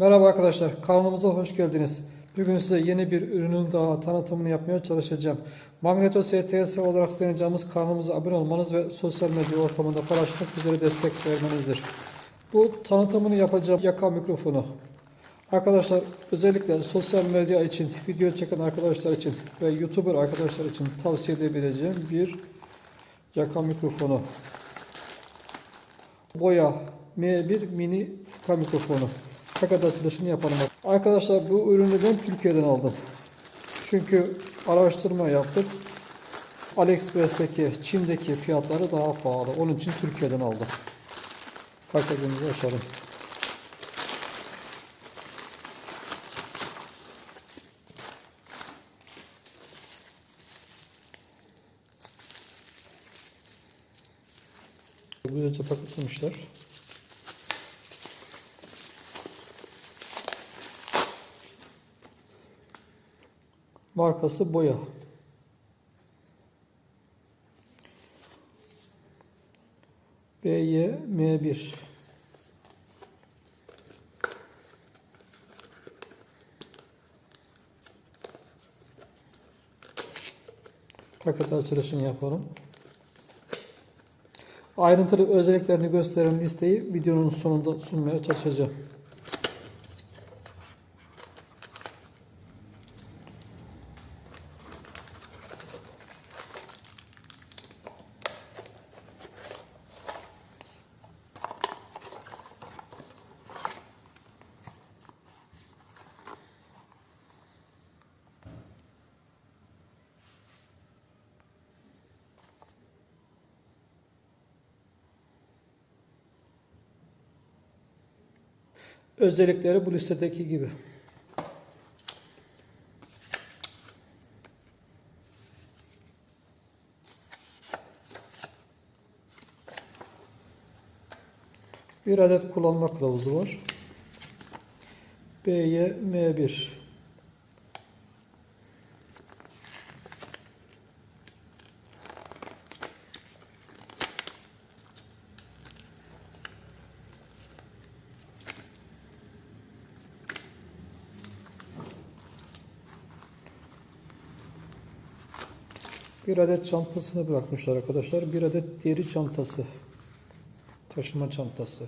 Merhaba arkadaşlar, kanalımıza hoş geldiniz. Bugün size yeni bir ürünün daha tanıtımını yapmaya çalışacağım. Magneto STS olarak tanıyacağımız kanalımıza abone olmanız ve sosyal medya ortamında paylaşmak bizlere destek vermenizdir. Bu tanıtımını yapacağım yaka mikrofonu. Arkadaşlar özellikle sosyal medya için, video çeken arkadaşlar için ve YouTuber arkadaşlar için tavsiye edebileceğim bir yaka mikrofonu. Boya M1 mini yaka mikrofonu. Fakat açılışını yapalım. Arkadaşlar bu ürünü ben Türkiye'den aldım. Çünkü araştırma yaptık. AliExpress'teki, Çin'deki fiyatları daha pahalı. Onun için Türkiye'den aldım. Paketimizi açalım. Güzelce paketlemişler. Markası Boya. BYM1 Paket açılışını yapalım. Ayrıntılı özelliklerini gösteren listeyi videonun sonunda sunmaya çalışacağım. Özellikleri bu listedeki gibi. Bir adet kullanma kılavuzu var. BYM1 Bir adet çantasını bırakmışlar arkadaşlar. Bir adet deri çantası. Taşıma çantası.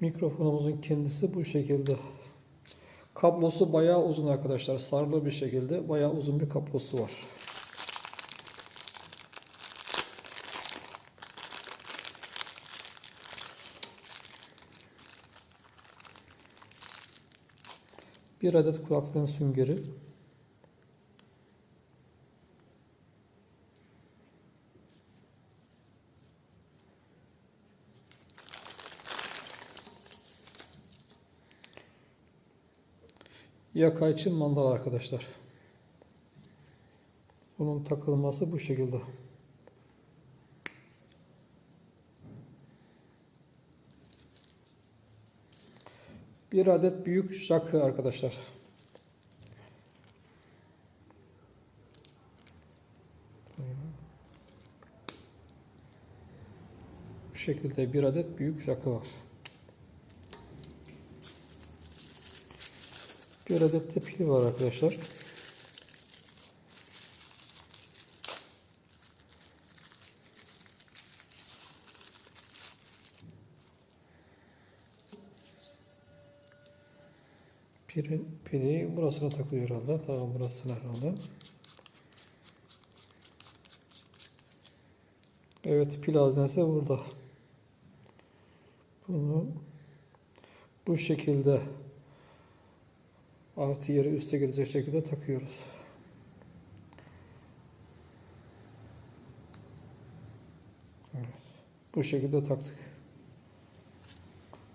Mikrofonumuzun kendisi bu şekilde. Kablosu bayağı uzun arkadaşlar. Sarılı bir şekilde bayağı uzun bir kablosu var. Bir adet kulaklığın süngeri. Yaka için mandal arkadaşlar. Bunun takılması bu şekilde. Bir adet büyük jakı arkadaşlar. Bu şekilde bir adet büyük jakı var. Bir adet de pil var arkadaşlar. Pili, pili burasına takılıyor herhalde. Tamam burasına herhalde. Evet pil haznesi burada. Bunu bu şekilde artı yeri üste gelecek şekilde takıyoruz. Bu şekilde taktık.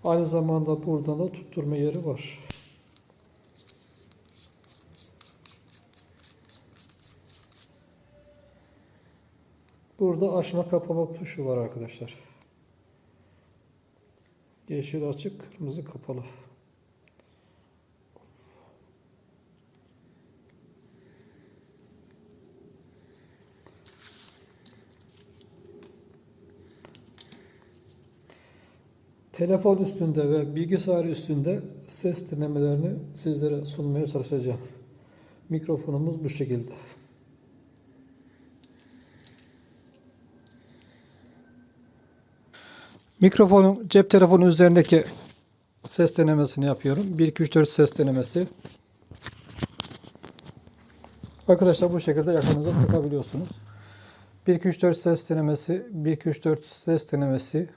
Aynı zamanda buradan da tutturma yeri var. Burada açma kapama tuşu var arkadaşlar. Yeşil açık, kırmızı kapalı. telefon üstünde ve bilgisayar üstünde ses dinlemelerini sizlere sunmaya çalışacağım. Mikrofonumuz bu şekilde. Mikrofonun cep telefonu üzerindeki ses denemesini yapıyorum. 1 2 3 4 ses denemesi. Arkadaşlar bu şekilde yakınıza takabiliyorsunuz. 1 2 3 4 ses denemesi, 1 2 3 4 ses denemesi.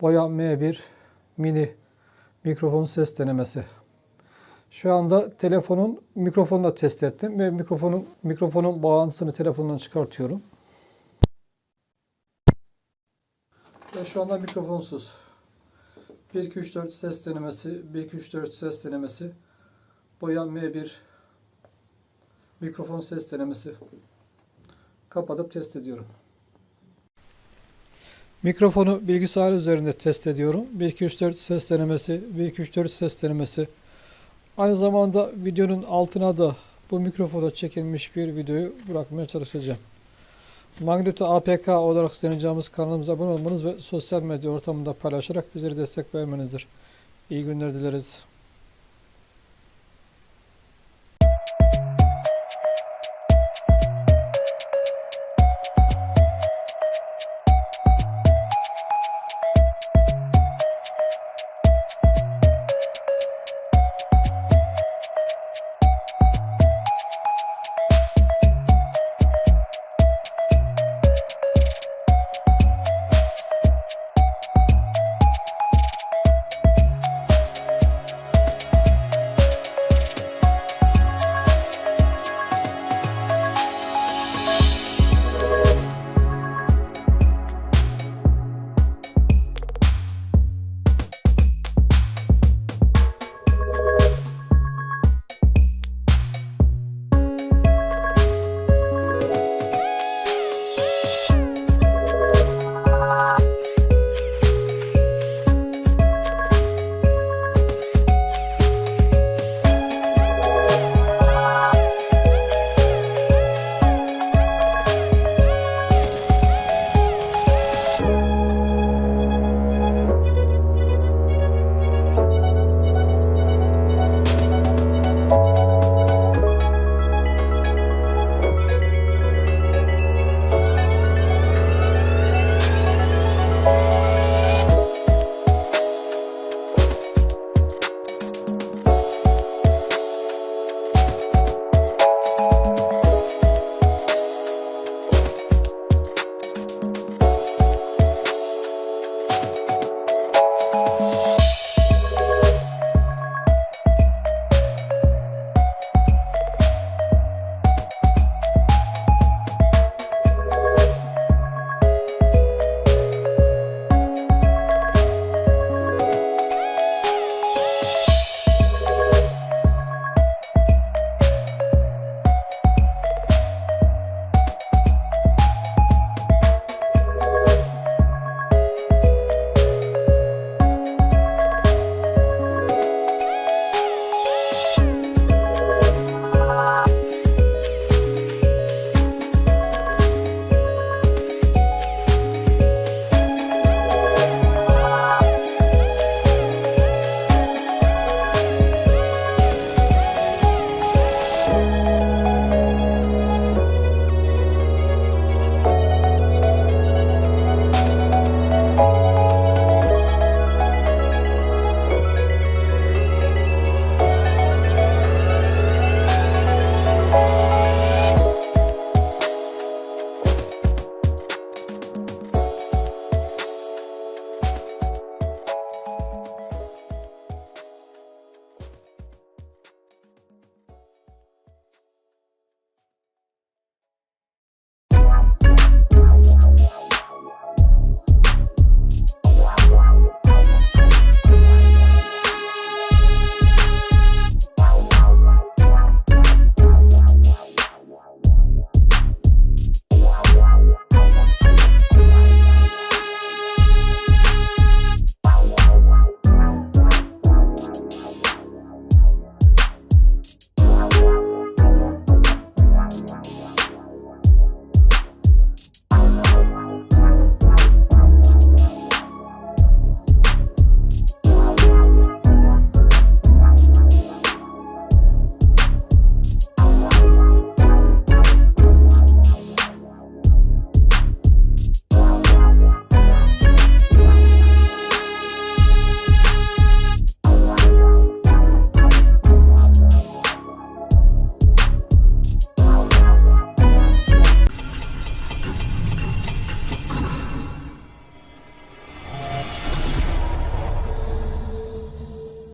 Boya M1 mini mikrofon ses denemesi. Şu anda telefonun mikrofonunu da test ettim ve mikrofonun mikrofonun bağlantısını telefondan çıkartıyorum. Şu anda mikrofonsuz. 1 2 3 4 ses denemesi, 1 2 3 4 ses denemesi. Boya M1 mikrofon ses denemesi. Kapatıp test ediyorum. Mikrofonu bilgisayar üzerinde test ediyorum. 1 2 3 4 ses denemesi, 1 2 3 4 ses denemesi. Aynı zamanda videonun altına da bu mikrofona çekilmiş bir videoyu bırakmaya çalışacağım. Magneto APK olarak deneyeceğimiz kanalımıza abone olmanız ve sosyal medya ortamında paylaşarak bizlere destek vermenizdir. İyi günler dileriz.